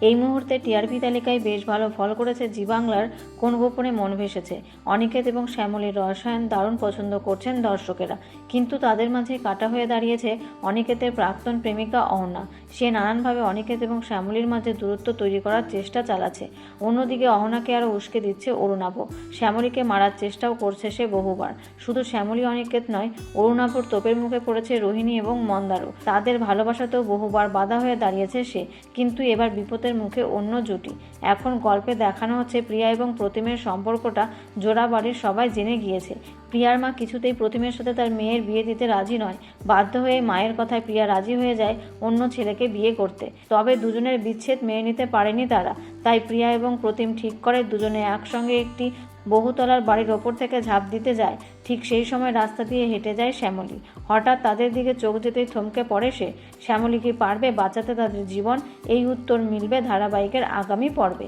এই মুহূর্তে টিআরপি তালিকায় বেশ ভালো ফল করেছে জি বাংলার কোন গোপনে মন ভেসেছে। অনিকেত এবং শ্যামলীর রসায়ন দারুণ পছন্দ করছেন দর্শকেরা। কিন্তু তাদের মাঝে কাটা হয়ে দাঁড়িয়েছে অনিকেতের প্রাক্তন প্রেমিকা অহনা। সে নানানভাবে অনিকেত এবং শ্যামলীর মাঝে দূরত্ব তৈরি করার চেষ্টা চালাচ্ছে। অন্যদিকে অহনাকে আরও উস্কে দিচ্ছে অরুণাভ শ্যামলীকে মারার চেষ্টাও করছে সে বহুবার। শুধু শ্যামলী অনিকেত নয় অরুণাভর তোপের মুখে পড়েছে রোহিণী এবং মন্দারও তাদের ভালোবাসাতেও বহুবার বাধা হয়ে দাঁড়িয়েছে সে। কিন্তু এবার বিপদের মুখে অন্য জুটি। এখন গল্পে দেখানো হচ্ছে প্রিয়া এবং প্রতিমের সম্পর্কটা জোড়া বাড়ির সবাই জেনে গিয়েছে। প্রিয়ার মা কিছুতেই প্রতিমের সাথে তার মেয়ের বিয়ে দিতে রাজি নয়। বাধ্য হয়ে মায়ের কথায় প্রিয়া রাজি হয়ে যায় অন্য ছেলেকে বিয়ে করতে। তবে দুজনের বিচ্ছেদ মেনে নিতে পারেনি তারা। তাই প্রিয়া এবং প্রতিম ঠিক করে দুজনে একসঙ্গে একটি বহুতলার বাড়ির ওপর থেকে ঝাঁপ দিতে যায়। ঠিক সেই সময় রাস্তা দিয়ে হেঁটে যায় শ্যামলী। হঠাৎ তাদের দিকে চোখ যেতেই থমকে পড়ে সে। শ্যামলী কি পারবে বাঁচাতে তাদের জীবন? এই উত্তর মিলবে ধারাবাহিকের আগামী পর্বে।